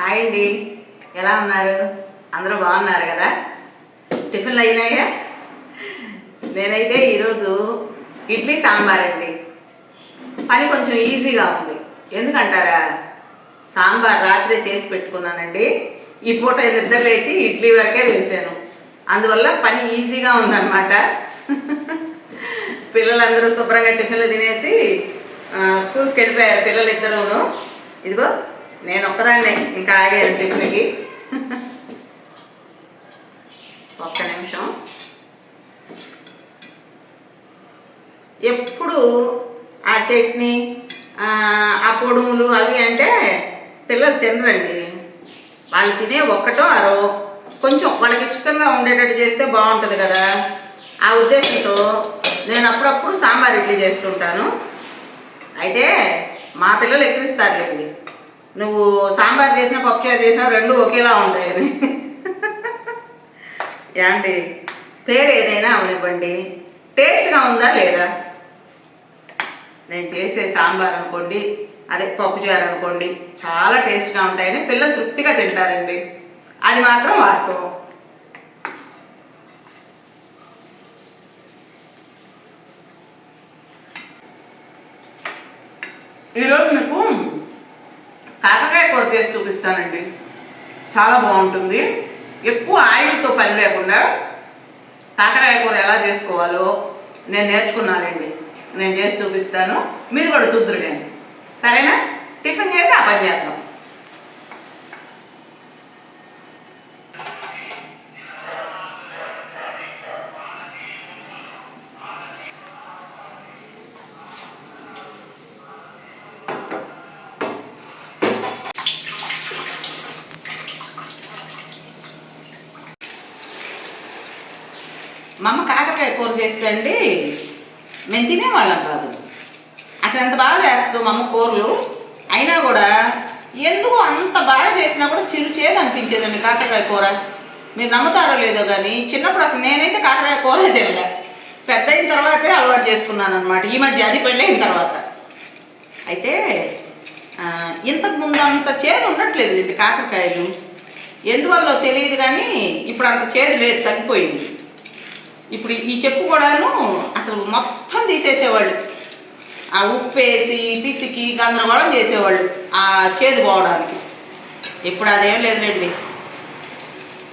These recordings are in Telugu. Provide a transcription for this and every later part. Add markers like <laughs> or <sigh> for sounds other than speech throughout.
హాయ్ అండి. ఎలా ఉన్నారు? అందరూ బాగున్నారు కదా? టిఫిన్లు అయినాయా? నేనైతే ఈరోజు ఇడ్లీ సాంబార్ అండి. పని కొంచెం ఈజీగా ఉంది. ఎందుకంటారా? సాంబార్ రాత్రి చేసి పెట్టుకున్నానండి. ఈ పూట నిద్ర లేచి ఇడ్లీ వరకే వేసాను. అందువల్ల పని ఈజీగా ఉందన్నమాట. పిల్లలందరూ శుభ్రంగా టిఫిన్లు తినేసి స్కూల్స్కి వెళ్ళిపోయారు పిల్లలు ఇద్దరును ఇదిగో నేను ఒక్కదాన్నే ఇంకా ఆగాను టిఫిన్కి ఒక్క నిమిషం. ఎప్పుడు ఆ చట్నీ ఆ, ఆ పొడుములు అవి అంటే పిల్లలు తినరండి. వాళ్ళు తినే ఒక్కటో అరో కొంచెం వాళ్ళకి ఇష్టంగా ఉండేటట్టు చేస్తే బాగుంటుంది కదా. ఆ ఉద్దేశంతో నేను అప్పుడప్పుడు సాంబార్ ఇడ్లీ చేస్తుంటాను. అయితే మా పిల్లలు ఎక్కిరిస్తారులేండి. నువ్వు సాంబార్ చేసినా పప్పుచారు చేసినా రెండు ఒకేలా ఉంటాయని యాండి పేరు ఏదైనా అవనివ్వండి టేస్ట్గా ఉందా లేదా? నేను చేసే సాంబార్ అనుకోండి అదే పప్పుచారు అనుకోండి చాలా టేస్ట్గా ఉంటాయని పిల్లలు తృప్తిగా తింటారండి. అది మాత్రం వాస్తవం. ఈరోజు మీకు కాకరకాయ కూర చేసి చూపిస్తానండి. చాలా బాగుంటుంది. ఎక్కువ ఆయిల్తో పని లేకుండా కాకరకాయ కూర ఎలా చేసుకోవాలో నేను నేర్చుకున్నానండి. నేను చేసి చూపిస్తాను. మీరు కూడా చూద్దరు కానీ సరేనా? టిఫిన్ చేసి ఆ పని చేద్దాం. మా కూర చేస్తే అండి మేము తినేవాళ్ళం కాదు. అసలు ఎంత బాగా చేస్తుంది మా అమ్మ కూరలు. అయినా కూడా ఎందుకు అంత బాగా చేసినా కూడా చిరు చేదు అనిపించేదండి కాకరకాయ కూర. మీరు నమ్ముతారో లేదో కానీ చిన్నప్పుడు అసలు నేనైతే కాకరకాయ కూర తినలే. పెద్ద అయిన తర్వాతే అలవాటు చేసుకున్నాను అనమాట ఈ మధ్య అది పెళ్ళైన తర్వాత. అయితే ఇంతకు ముందు అంత చేదు ఉండట్లేదు అండి కాకరకాయలు. ఎందువల్ల తెలియదు కానీ ఇప్పుడు అంత చేదు లేదు తగ్గిపోయింది. ఇప్పుడు ఈ చెప్పు కూడాను అసలు మొత్తం తీసేసేవాళ్ళు. ఆ ఉప్పు వేసి పిసికి గందరగోళం చేసేవాళ్ళు ఆ చేదు పోవడానికి. ఇప్పుడు అదేం లేదులేండి.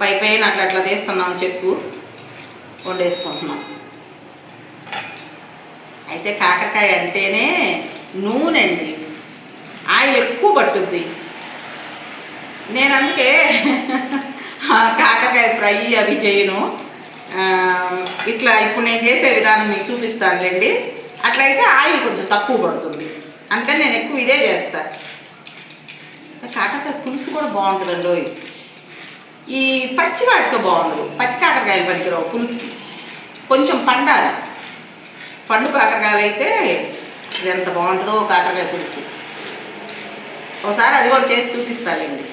పై పైన అట్లా అట్లా తీస్తున్నాం చెప్పు. వండేసుకుంటున్నాం. అయితే కాకరకాయ అంటేనే నూనె అండి ఆయిల్ ఎక్కువ పట్టుద్ది. నేను అందుకే <laughs> కాకరకాయ ఫ్రై అవి చేయను. ఇట్లా ఇప్పుడు నేను చేసే విధానం మీకు చూపిస్తానులేండి. అట్లయితే ఆయిల్ కొంచెం తక్కువ పడుతుంది. అందుకని నేను ఎక్కువ ఇదే చేస్తాను కాకరకాయ పులుసు కూడా బాగుంటుందండి ఈ పచ్చి వాటితో బాగుండదు. పచ్చి కాకరకాయలు పనికిరావు పులుసుకి. కొంచెం పండాలి. పండు కాకరకాయలు అయితే ఇది ఎంత బాగుంటుందో కాకరకాయ పులుసు. ఒకసారి అది కూడా చేసి చూపిస్తానండి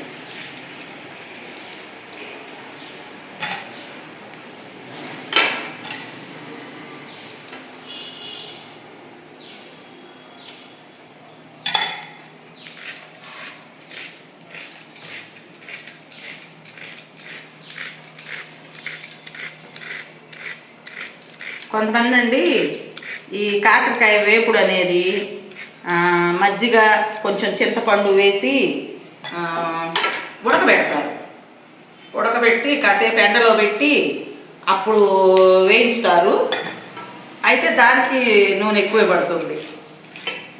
కొంతమంది అండి ఈ కాకరకాయ వేపుడు అనేది మజ్జిగ కొంచెం చింతపండు వేసి ఉడకబెడతారు. ఉడకబెట్టి కాసేపు ఎండలో పెట్టి అప్పుడు వేయించుతారు. అయితే దానికి నూనె ఎక్కువే పడుతుంది.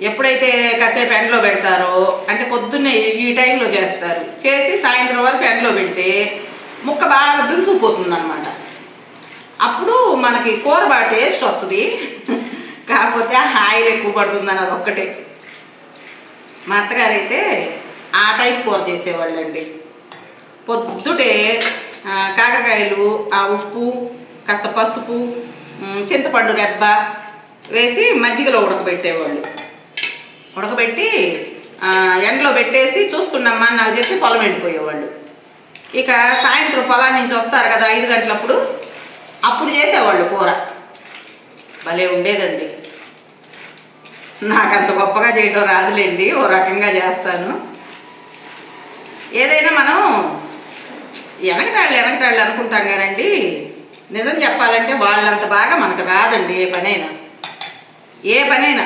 ఎప్పుడైతే కాసేపు ఎండలో పెడతారో అంటే పొద్దున్నే ఈ టైంలో చేస్తారు. చేసి సాయంత్రం వరకు ఎండలో పెడితే ముక్క బాగా బిగుసుకుపోతుంది అనమాట అప్పుడు మనకి కూర బాగా టేస్ట్ వస్తుంది. కాకపోతే ఆయిల్ ఎక్కువ పడుతుంది అన్నది ఒక్కటే మా అత్తగారు అయితే ఆ టైప్ కూర చేసేవాళ్ళండి. పొద్దుటే కాకరకాయలు ఆ ఉప్పు కాస్త పసుపు చింతపండు రెబ్బ వేసి మజ్జిగలో ఉడకబెట్టేవాళ్ళు. ఉడకబెట్టి ఎండలో పెట్టేసి చూస్తున్నామ్మా అని నాకు చెప్పి పొలం వెళ్ళిపోయేవాళ్ళు. ఇక సాయంత్రం పొలం నుంచి వస్తారు కదా ఐదు గంటలప్పుడు అప్పుడు చేసేవాళ్ళు కూర. భలే ఉండేదండి. నాకు అంత గొప్పగా చేయడం రాదులేండి ఓ రకంగా చేస్తాను. ఏదైనా మనం వెనకటాళ్ళు వెనకటాళ్ళు అనుకుంటాం కదండి. నిజం చెప్పాలంటే వాళ్ళంత బాగా మనకు రాదండి ఏ పనైనా. ఏ పనైనా.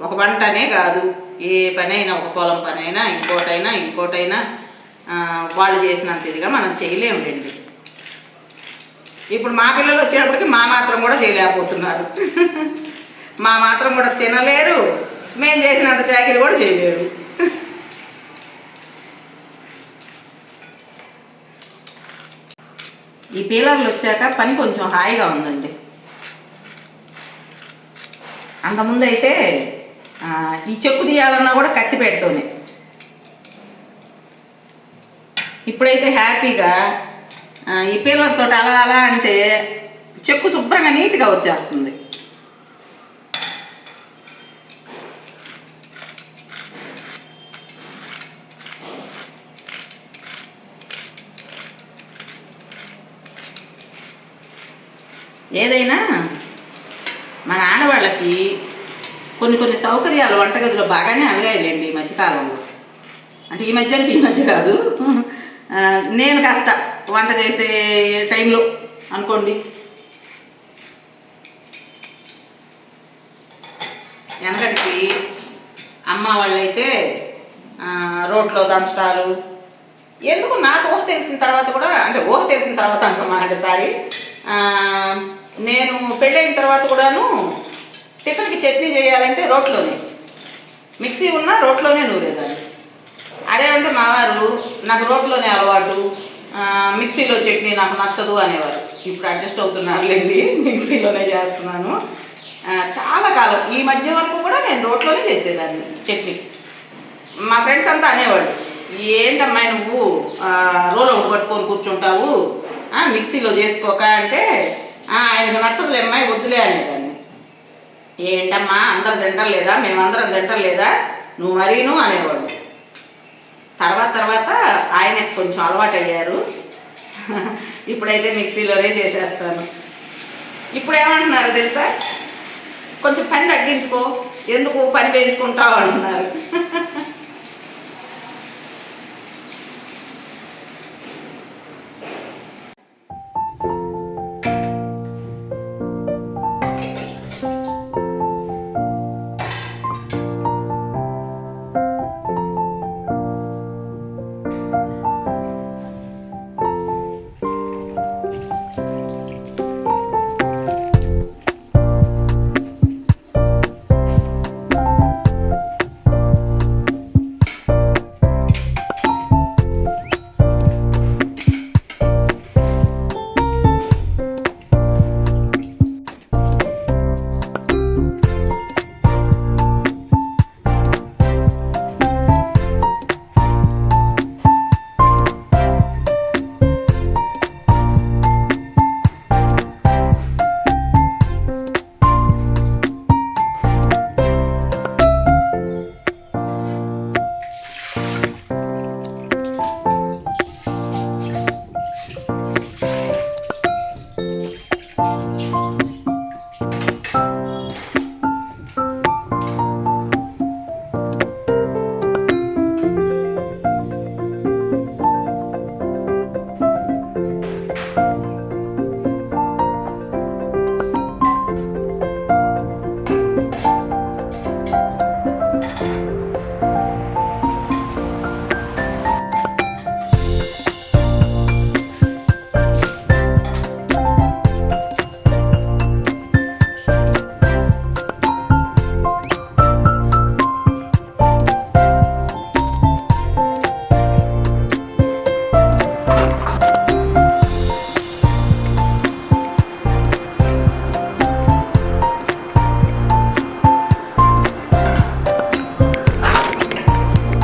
ఒక వంటనే కాదు. ఏ పనైనా ఒక పొలం పనైనా ఇంకోటైనా ఇంకోటైనా వాళ్ళు చేసినంత ఇదిగా మనం చేయలేములేండి. ఇప్పుడు మా పిల్లలు వచ్చేటప్పటికి మా మాత్రం కూడా చేయలేకపోతున్నారు. <laughs> మా మాత్రం కూడా తినలేరు. మేము చేసినంత చాకరీ కూడా చేయలేరు. ఈ పీలర్లు వచ్చాక పని కొంచెం హాయిగా ఉందండి. అంతకుముందు అయితే ఈ చెక్కు తీయాలన్నా కూడా కత్తి ఇప్పుడైతే హ్యాపీగా ఈ పిల్లలతో అలా అలా అంటే చెక్కు శుభ్రంగా నీట్గా వచ్చేస్తుంది. ఏదైనా మన ఆడవాళ్ళకి కొన్ని కొన్ని సౌకర్యాలు వంటగదిలో బాగానే అమిరాయిలేండి ఈ మధ్యకాలంలో. అంటే ఈ మధ్య అంటే ఈ మధ్య కాదు. నేను కాస్త వంట చేసే టైంలో అనుకోండి. వెనకటికి అమ్మ వాళ్ళైతే రోడ్లో రోట్లో దంచటాలు ఎందుకు నాకు ఊహ తెలిసిన తర్వాత కూడా అంటే ఊహ తెలిసిన తర్వాత అనుకున్నాను అంటే సారీ నేను పెళ్ళైన తర్వాత కూడాను టిఫిన్కి చట్నీ చేయాలంటే రోట్లోనే. మిక్సీ ఉన్నా రోట్లోనే నూరేదాన్ని. అదేమంటే మావారు నాకు రోట్లోనే అలవాటు మిక్సీలో చట్నీ నాకు నచ్చదు అనేవారు. ఇప్పుడు అడ్జస్ట్ అవుతున్నారులేండి మిక్సీలోనే చేస్తున్నాను. చాలా కాలం ఈ మధ్య వరకు కూడా నేను రోట్లోనే చేసేదాన్ని చట్నీ. మా ఫ్రెండ్స్ అంతా అనేవాడు ఏంటమ్మా నువ్వు రోల్ ఒకటి పట్టుకొని కూర్చుంటావు? మిక్సీలో చేసుకోక అంటే ఆయనకు నచ్చదులే అమ్మాయి వద్దులే అనేదాన్ని. ఏంటమ్మా అందరు తింటారు లేదా మేమందరం తింటారు లేదా నువ్వు మరీను అనేవాడు తర్వాత తర్వాత ఆయన కొంచెం అలవాటు అయ్యారు ఇప్పుడైతే మిక్సీలోనే చేసేస్తాను. ఇప్పుడు ఏమంటున్నారు తెలుసా? కొంచెం పని తగ్గించుకో ఎందుకు పని పెంచుకుంటావు అంటున్నారు.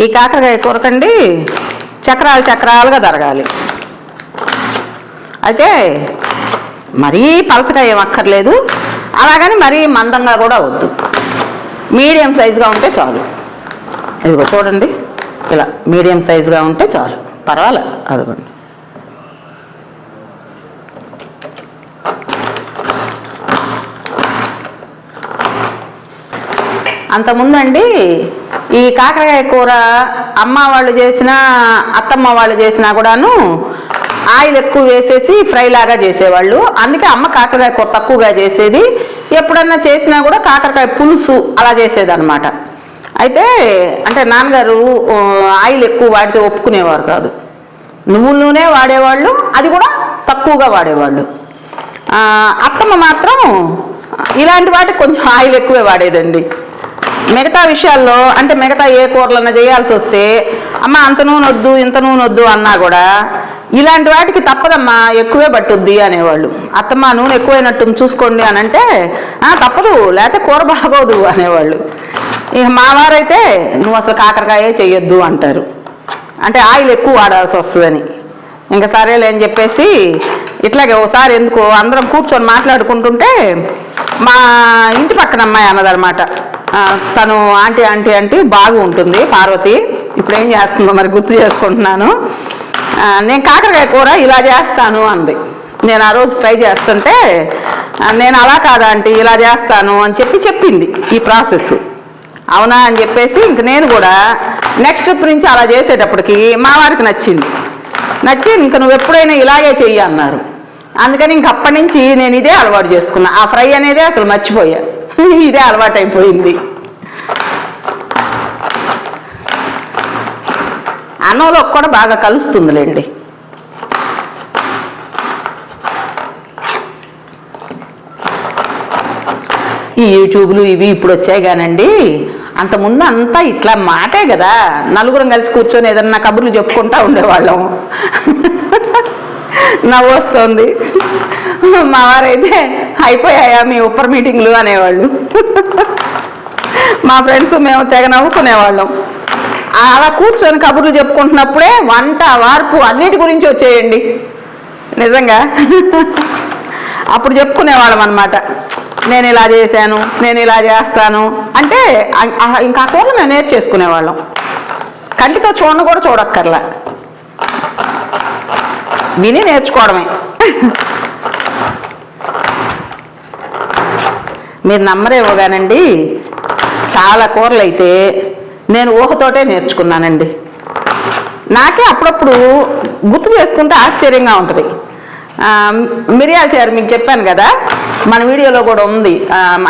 ఈ కాకరకాయ కూరకండి చక్రాలు చక్రాలుగా జరగాలి. అయితే మరీ పలచగా ఏం అక్కర్లేదు. అలాగని మరీ మందంగా కూడా వద్దు. మీడియం సైజుగా ఉంటే చాలు. ఇదిగో చూడండి ఇలా మీడియం సైజుగా ఉంటే చాలు. పర్వాలేదు అదిగోండి. అంతకుముందండి ఈ కాకరకాయ కూర అమ్మ వాళ్ళు చేసిన అత్తమ్మ వాళ్ళు చేసినా కూడాను ఆయిల్ ఎక్కువ వేసేసి ఫ్రై లాగా చేసేవాళ్ళు. అందుకే అమ్మ కాకరకాయ కూర తక్కువగా చేసేది. ఎప్పుడన్నా చేసినా కూడా కాకరకాయ పులుసు అలా చేసేదన్నమాట. అయితే అంటే నాన్నగారు ఆయిల్ ఎక్కువ వాడితే ఒప్పుకునేవారు కాదు. నువ్వుల నూనె వాడేవాళ్ళు అది కూడా తక్కువగా వాడేవాళ్ళు. అత్తమ్మ మాత్రం ఇలాంటి వాటికి కొంచెం ఆయిల్ ఎక్కువే వాడేదండి. మిగతా విషయాల్లో అంటే మిగతా ఏ కూరలన్నా చేయాల్సి వస్తే అమ్మ అంత నూనె వద్దు ఇంత నూనె వద్దు అన్నా కూడా ఇలాంటి వాటికి తప్పదమ్మా ఎక్కువే పట్టుద్ది అనేవాళ్ళు. అత్తమ్మ నూనె ఎక్కువైనట్టు చూసుకోండి అని అంటే తప్పదు లేకపోతే కూర బాగోదు అనేవాళ్ళు. ఇక మా వారైతే నువ్వు అసలు కాకరకాయే చెయ్యొద్దు అంటారు. అంటే ఆయిల్ ఎక్కువ వాడాల్సి వస్తుందని. ఇంకా సరేలే అని చెప్పేసి ఇట్లాగే ఒకసారి ఎందుకో అందరం కూర్చొని మాట్లాడుకుంటుంటే మా ఇంటి పక్కన అమ్మాయి అన్నదనమాట తను ఆంటీ ఆంటీ అంటే బాగుంటుంది పార్వతి. ఇప్పుడు ఏం చేస్తుందో మరి గుర్తు చేసుకుంటున్నాను. నేను కాకరకాయ కూర ఇలా చేస్తాను అంది. నేను ఆ రోజు ఫ్రై చేస్తుంటే నేను అలా కాదా ఆంటీ ఇలా చేస్తాను అని చెప్పి చెప్పింది ఈ ప్రాసెస్. అవునా అని చెప్పేసి ఇంక నేను కూడా నెక్స్ట్ ట్రిప్ నుంచి అలా చేసేటప్పటికి మా వారికి నచ్చింది. నచ్చి ఇంక నువ్వు ఎప్పుడైనా ఇలాగే చెయ్యి అన్నారు. అందుకని ఇంక అప్పటి నుంచి నేను ఇదే అలవాటు చేసుకున్నా. ఆ ఫ్రై అనేదే అసలు మర్చిపోయా. <laughs> ఇదే అలవాటు అయిపోయింది అన్నంలో కూడా బాగా కలుస్తుందిలేండి. ఈ యూట్యూబ్లు ఇవి ఇప్పుడు వచ్చాయి కానండి. అంతకుముందు అంతా ఇట్లా మాటే కదా. నలుగురం కలిసి కూర్చొని ఏదన్నా కబుర్లు చెప్పుకుంటా ఉండేవాళ్ళం. <laughs> నవ్వు వస్తుంది మా వారైతే అయిపోయాయా మీ ఉప్పర్ మీటింగ్లు అనేవాళ్ళు. మా ఫ్రెండ్స్ మేము తెగ నవ్వుకునేవాళ్ళం. అలా కూర్చొని కబుర్లు చెప్పుకుంటున్నప్పుడే వంట వార్పు అన్నిటి గురించి వచ్చేయండి. నిజంగా. అప్పుడు చెప్పుకునేవాళ్ళం అనమాట నేను ఇలా చేశాను నేను ఇలా చేస్తాను. అంటే ఇంకా కూడా కూరలు మేము నేర్చేసుకునేవాళ్ళం. కంటితో చూడను కూడా చూడక్కర్లా. విని నేర్చుకోవడమే. మీరు నమ్మరేమో కానండి చాలా కూరలు అయితే నేను ఊహతోటే నేర్చుకున్నానండి. నాకే అప్పుడప్పుడు గుర్తు చేసుకుంటే ఆశ్చర్యంగా ఉంటుంది. మిరియాల చారు మీకు చెప్పాను కదా మన వీడియోలో కూడా ఉంది.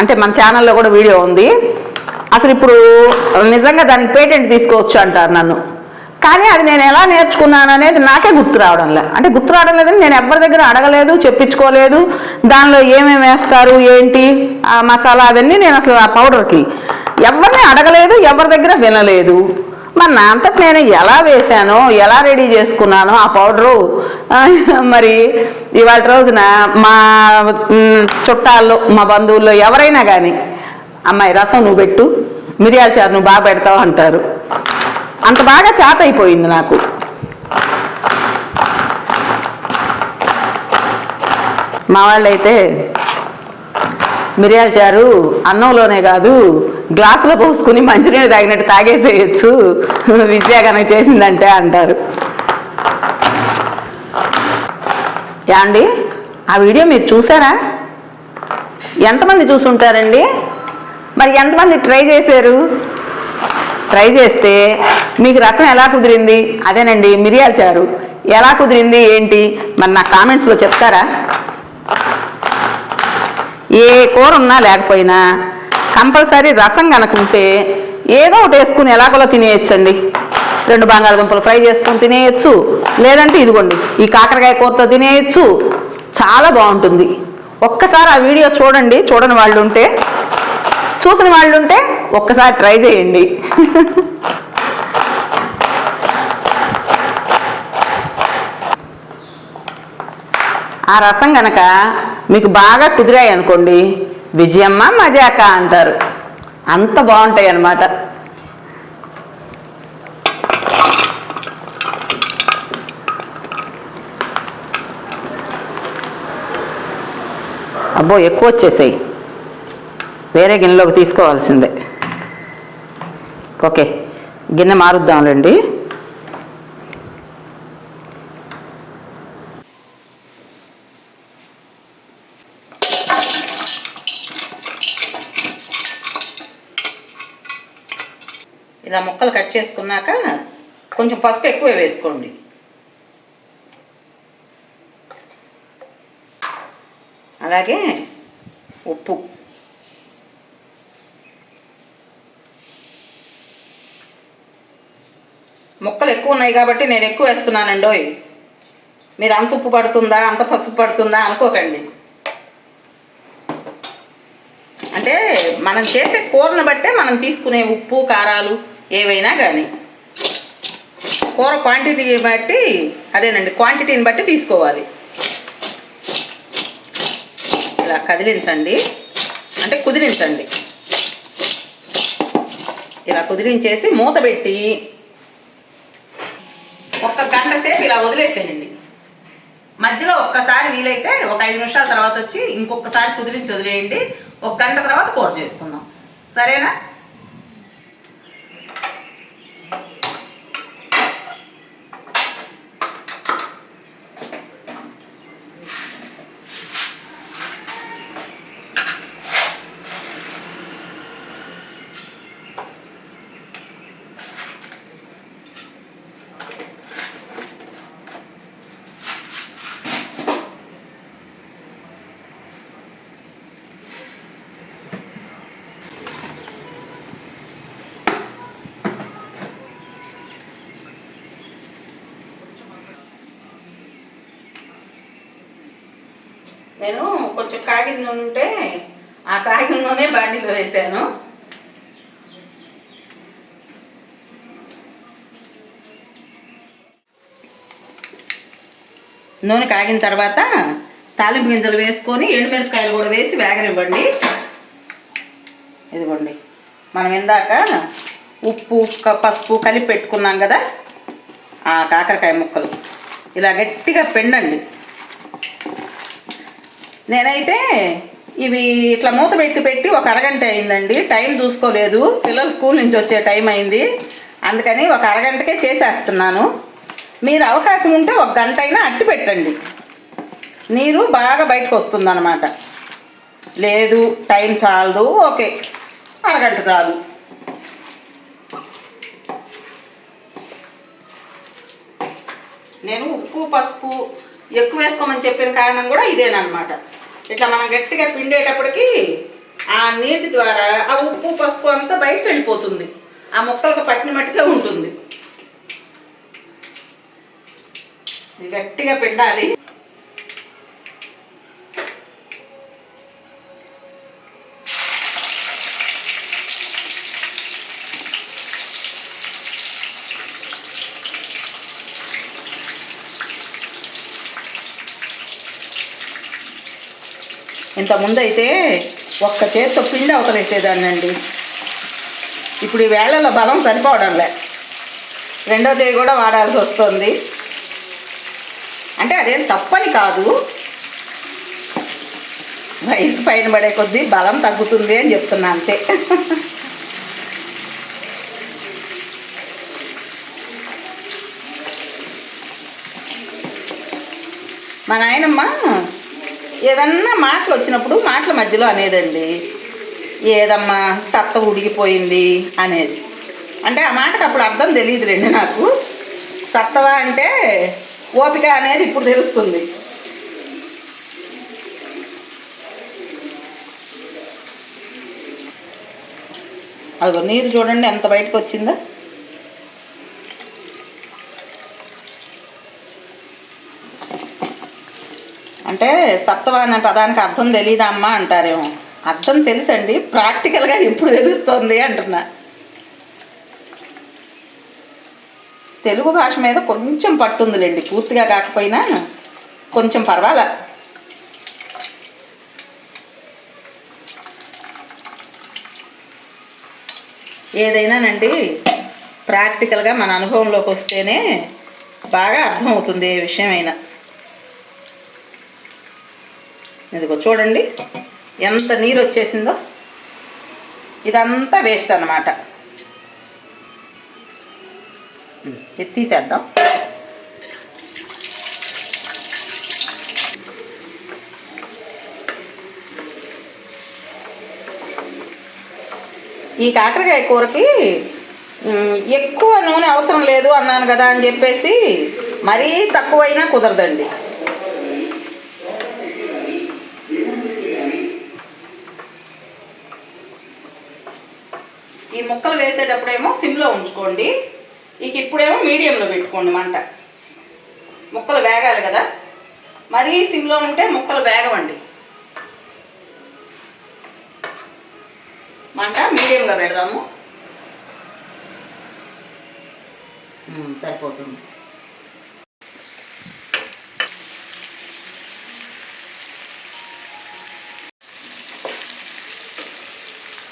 అంటే మన ఛానల్లో కూడా వీడియో ఉంది. అసలు ఇప్పుడు నిజంగా దానికి పేటెంట్ తీసుకోవచ్చు అంటారు నన్ను. కానీ అది నేను ఎలా నేర్చుకున్నాను అనేది నాకే గుర్తు రావడం లే. అంటే గుర్తు రావడం లేదని నేను ఎవరి దగ్గర అడగలేదు చెప్పించుకోలేదు. దానిలో ఏమేమి వేస్తారు ఏంటి ఆ మసాలా అవన్నీ నేను అసలు ఆ పౌడర్కి ఎవరిని అడగలేదు ఎవరి దగ్గర వినలేదు. మరి నా అంతటి నేను ఎలా వేశానో ఎలా రెడీ చేసుకున్నానో ఆ పౌడరు. మరి ఇవాళ రోజున మా చుట్టాల్లో మా బంధువుల్లో ఎవరైనా కానీ అమ్మాయి రసం నువ్వు పెట్టు మిరియాల చారు నువ్వు బాగా పెడతావు అంటారు. అంత బాగా చేత అయిపోయింది నాకు. మా వాళ్ళైతే మిరియాల చారు అన్నంలోనే కాదు గ్లాసులో పోసుకుని మంచినీళ్ళు తాగినట్టు తాగేసేయచ్చు. విద్యా కనుక చేసిందంటే అంటారు. యాండి ఆ వీడియో మీరు చూసారా? ఎంతమంది చూసుంటారండి? మరి ఎంతమంది ట్రై చేశారు? ట్రై చేస్తే మీకు రసం ఎలా కుదిరింది? అదేనండి మిరియాల చారు. ఎలా కుదిరింది ఏంటి? మరి నా కామెంట్స్లో చెప్తారా? ఏ కూర ఉన్నా లేకపోయినా కంపల్సరీ రసం కనుక ఉంటే ఏదో ఒకటి వేసుకుని ఎలాగోలా తినేయచ్చండి. రెండు బంగాళదుంపలు ఫ్రై చేసుకొని తినేయచ్చు. లేదంటే ఇదిగోండి ఈ కాకరకాయ కూరతో తినేయచ్చు. చాలా బాగుంటుంది. ఒక్కసారి ఆ వీడియో చూడండి చూడని వాళ్ళు ఉంటే చూసిన వాళ్ళు ఉంటే ఒక్కసారి ట్రై చేయండి. ఆ రసం గనక మీకు బాగా కుదిరాయి అనుకోండి విజయమ్మ మజాక అంటారు. అంత బాగుంటాయి అన్నమాట. అబ్బో ఎక్కువ వచ్చేసాయి. వేరే గిన్నెలోకి తీసుకోవాల్సిందే. ఓకే గిన్నె మారుద్దాంలేండి ఇలా ముక్కలు కట్ చేసుకున్నాక కొంచెం పసుపు ఎక్కువ వేసుకోండి. అలాగే ఉప్పు. ముక్కలు ఎక్కువ ఉన్నాయి కాబట్టి నేను ఎక్కువ వేస్తున్నానండోయ్ మీరు అంత ఉప్పు పడుతుందా అంత పసుపు పడుతుందా అనుకోకండి. అంటే మనం చేసే కూరను బట్టే మనం తీసుకునే ఉప్పు కారాలు ఏవైనా కానీ కూర క్వాంటిటీ బట్టి అదేనండి క్వాంటిటీని బట్టి తీసుకోవాలి. ఇలా కదిలించండి. అంటే కుదిరించండి. ఇలా కుదిరించేసి మూత పెట్టి సేపు ఇలా వదిలేసేయండి. మధ్యలో ఒక్కసారి వీలైతే ఒక ఐదు నిమిషాల తర్వాత వచ్చి ఇంకొకసారి కుదిరించి వదిలేయండి. ఒక గంట తర్వాత కూర చేసుకుందాం. సరేనా? నేను కొంచెం కాగిన నూనె ఉంటే ఆ కాగిన నూనె బాండీలో వేసాను. నూనె కాగిన తర్వాత తాలింపు గింజలు వేసుకొని ఎండుమిరపకాయలు కూడా వేసి వేగనివ్వండి. ఇదిగోండి మనం ఇందాక ఉప్పు పసుపు కలిపి పెట్టుకున్నాం కదా ఆ కాకరకాయ ముక్కలు. ఇలా గట్టిగా పిండండి. నేనైతే ఇవి ఇట్లా మూత పెట్టి పెట్టి ఒక అరగంట అయిందండి. టైం చూసుకోలేదు. పిల్లలు స్కూల్ నుంచి వచ్చే టైం అయింది. అందుకని ఒక అరగంటకే చేసేస్తున్నాను. మీరు అవకాశం ఉంటే ఒక గంట అయినా అట్టి పెట్టండి. నీరు బాగా బయటకు వస్తుందన్నమాట. లేదు టైం చాలదు. ఓకే. అరగంట చాలు. నేను ఉప్పు పసుపు ఎక్కువ వేసుకోమని చెప్పిన కారణం కూడా ఇదేనమాట ఇట్లా మనం గట్టిగా పిండేటప్పటికి ఆ నీటి ద్వారా ఆ ఉప్పు పసుపు అంతా బయట వెళ్ళిపోతుంది. ఆ ముక్కలకు పట్టిన మట్టుకే ఉంటుంది. గట్టిగా పిండాలి. ఇంతకుముందు అయితే ఒక్క చేత్తో పిండి అవతలేసేదాన్నండి. ఇప్పుడు ఈ వేళలో బలం సరిపోవడంలే. రెండో చేయి కూడా వాడాల్సి వస్తుంది. అంటే అదేం తప్పని కాదు. వయసు పైన పడే కొద్దీ బలం తగ్గుతుంది అని చెప్తున్నా అంతే. మా నాయనమ్మ ఏదన్నా మాటలు వచ్చినప్పుడు మాటల మధ్యలో అనేదండి. ఏదమ్మా సత్త ఉడిగిపోయింది అనేది. అంటే ఆ మాటకు అప్పుడు అర్థం తెలియదులేండి నాకు. సత్తవా అంటే ఓపిక అనేది ఇప్పుడు తెలుస్తుంది. అదిగో నీరు చూడండి ఎంత బయటకు వచ్చిందో. అంటే సత్వ అనే పదానికి అర్థం తెలియదమ్మా అమ్మా అంటారేమో. అర్థం తెలుసండి ప్రాక్టికల్గా ఇప్పుడు తెలుస్తుంది అంటున్నా. తెలుగు భాష మీద కొంచెం పట్టుందిలేండి పూర్తిగా కాకపోయినా కొంచెం పర్వాలే. ఏదైనానండి ప్రాక్టికల్గా మన అనుభవంలోకి వస్తేనే బాగా అర్థమవుతుంది ఏ విషయమైనా. ఇదిగో చూడండి ఎంత నీరు వచ్చేసిందో. ఇదంతా వేస్ట్ అన్నమాట. ఇది తీసేద్దాం. ఈ కాకరకాయ కూరకి ఎక్కువ నూనె అవసరం లేదు అన్నాను కదా అని చెప్పేసి మరీ తక్కువైనా కుదరదండి. ఈ ముక్కలు వేసేటప్పుడేమో సిమ్లో ఉంచుకోండి. ఇక ఇప్పుడేమో మీడియంలో పెట్టుకోండి మంట. ముక్కలు వేగాలి కదా. మరీ సిమ్లో ఉంటే ముక్కలు వేగవండి. మంట మీడియంగా పెడదాము. సరిపోతుంది.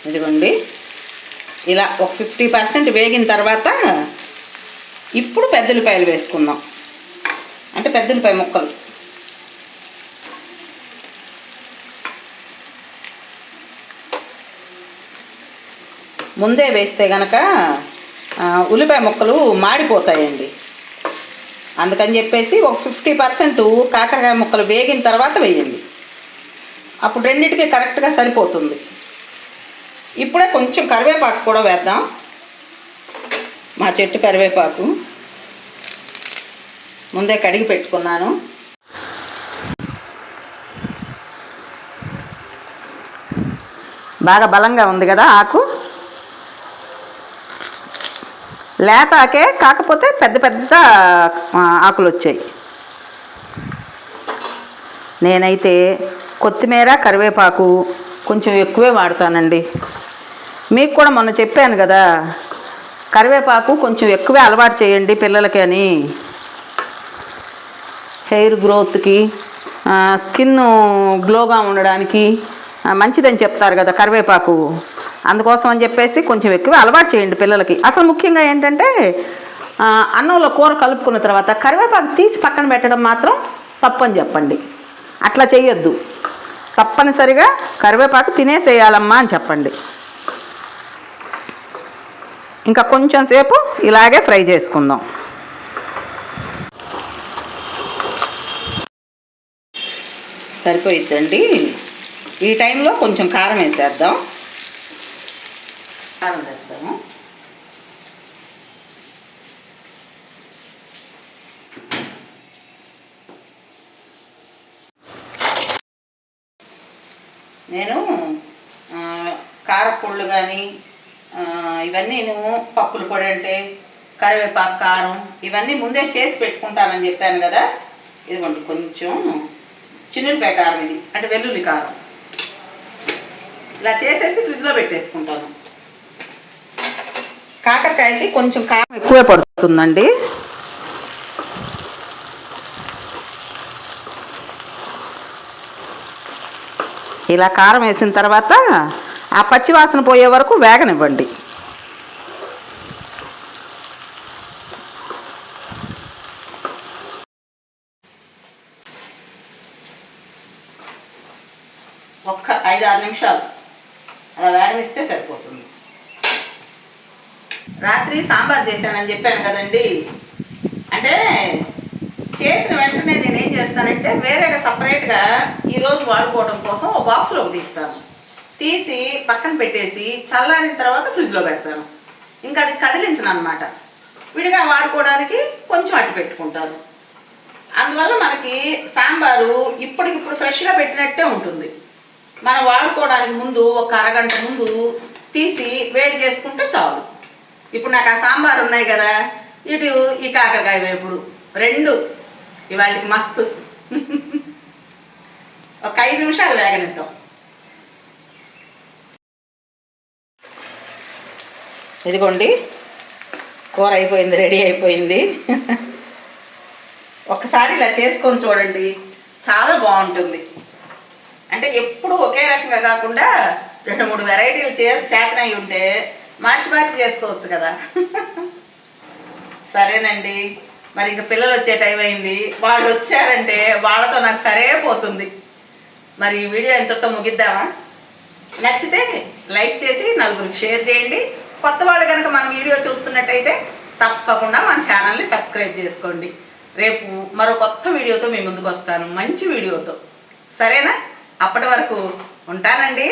ఇదిగోండి. ఇలా ఒక ఫిఫ్టీ పర్సెంట్ వేగిన తర్వాత ఇప్పుడు పెద్దలిపాయలు వేసుకుందాం. అంటే పెద్దలిపాయ ముక్కలు. ముందే వేస్తే గనక ఉల్లిపాయ ముక్కలు మాడిపోతాయండి. అందుకని చెప్పేసి ఒక ఫిఫ్టీ పర్సెంట్ కాకరకాయ ముక్కలు వేగిన తర్వాత వేయండి. అప్పుడు రెండింటికి కరెక్ట్గా సరిపోతుంది. ఇప్పుడే కొంచెం కరివేపాకు కూడా వేద్దాం. మా చెట్టు కరివేపాకు. ముందే కడిగి పెట్టుకున్నాను. బాగా బలంగా ఉంది కదా ఆకు? లేతాకే కాకపోతే పెద్ద పెద్ద ఆకులు వచ్చాయి నేనైతే కొత్తిమీర కరివేపాకు కొంచెం ఎక్కువే వాడతానండి. మీకు కూడా మొన్న చెప్పాను కదా కరివేపాకు కొంచెం ఎక్కువే అలవాటు చేయండి పిల్లలకి అని. హెయిర్ గ్రోత్కి స్కిన్ గ్లోగా ఉండడానికి మంచిదని చెప్తారు కదా కరివేపాకు. అందుకోసం అని చెప్పేసి కొంచెం ఎక్కువ అలవాటు చేయండి పిల్లలకి. అసలు ముఖ్యంగా ఏంటంటే అన్నంలో కూర కలుపుకున్న తర్వాత కరివేపాకు తీసి పక్కన పెట్టడం మాత్రం తప్పని చెప్పండి. అట్లా చేయొద్దు. తప్పనిసరిగా కరివేపాకు తినేసేయాలమ్మా అని చెప్పండి. ఇంకా కొంచెం సేపు ఇలాగే ఫ్రై చేసుకుందాం. సరిపోయిద్దండి. ఈ టైంలో కొంచెం కారం వేసేద్దాం. కారం నేను కారపుళ్ళు కారపొళ్ళు కానీ ఇవన్నీ నేను పప్పులు పొడి అంటే కరివేపాకు కారం ఇవన్నీ ముందే చేసి పెట్టుకుంటానని చెప్పాను కదా. ఇదిగోండి కొంచెం చిన్నులపాయ కారం ఇది అంటే వెల్లుల్లి కారం. ఇలా చేసేసి ఫ్రిడ్జ్లో పెట్టేసుకుంటాను. కాకరకాయకి కొంచెం కారం ఎక్కువే పడుతుందండి. ఇలా కారం వేసిన తర్వాత ఆ పచ్చి వాసన పోయే వరకు వేగనివ్వండి. ఒక్క ఐదు ఆరు నిమిషాలు. అలా వేగనిస్తే సరిపోతుంది. రాత్రి సాంబార్ చేశానని చెప్పాను కదండి. అంటే చేసిన వెంటనే నేను ఏం చేస్తానంటే వేరేగా సపరేట్గా ఈరోజు వాడుకోవడం కోసం ఒక బాక్స్లోకి తీస్తాను. తీసి పక్కన పెట్టేసి చల్లారిన తర్వాత ఫ్రిడ్జ్లో పెడతాను. ఇంకా అది కదిలించను అనమాట విడిగా వాడుకోవడానికి కొంచెం అట్టు పెట్టుకుంటాను. అందువల్ల మనకి సాంబారు ఇప్పటికిప్పుడు ఫ్రెష్గా పెట్టినట్టే ఉంటుంది. మనం వాడుకోవడానికి ముందు ఒక అరగంట ముందు తీసి వేడి చేసుకుంటే చాలు. ఇప్పుడు నాకు ఆ సాంబార్ ఉన్నాయి కదా. ఇటు ఈ కాకరకాయ వేపుడు రెండు. ఇవాళకి మస్తు. ఒక ఐదు నిమిషాలు వేగనిద్దాం. ఇదిగోండి కూర అయిపోయింది రెడీ అయిపోయింది. ఒకసారి ఇలా చేసుకొని చూడండి చాలా బాగుంటుంది. అంటే ఎప్పుడు ఒకే రకంగా కాకుండా రెండు మూడు వెరైటీలు చే చేతనై ఉంటే మార్చి మార్చి చేసుకోవచ్చు కదా. సరేనండి. మరి ఇంకా పిల్లలు వచ్చే టైం అయింది. వాళ్ళు వచ్చారంటే వాళ్ళతో నాకు సరే పోతుంది. మరి ఈ వీడియో ఇంతటితో ముగిద్దామా? నచ్చితే లైక్ చేసి నలుగురికి షేర్ చేయండి. కొత్త వాళ్ళు కనుక మన వీడియో చూస్తున్నట్టయితే తప్పకుండా మన ఛానల్ని సబ్స్క్రైబ్ చేసుకోండి. రేపు మరో కొత్త వీడియోతో మీ ముందుకు వస్తాను. మంచి వీడియోతో. సరేనా? అప్పటి వరకు ఉంటానండి.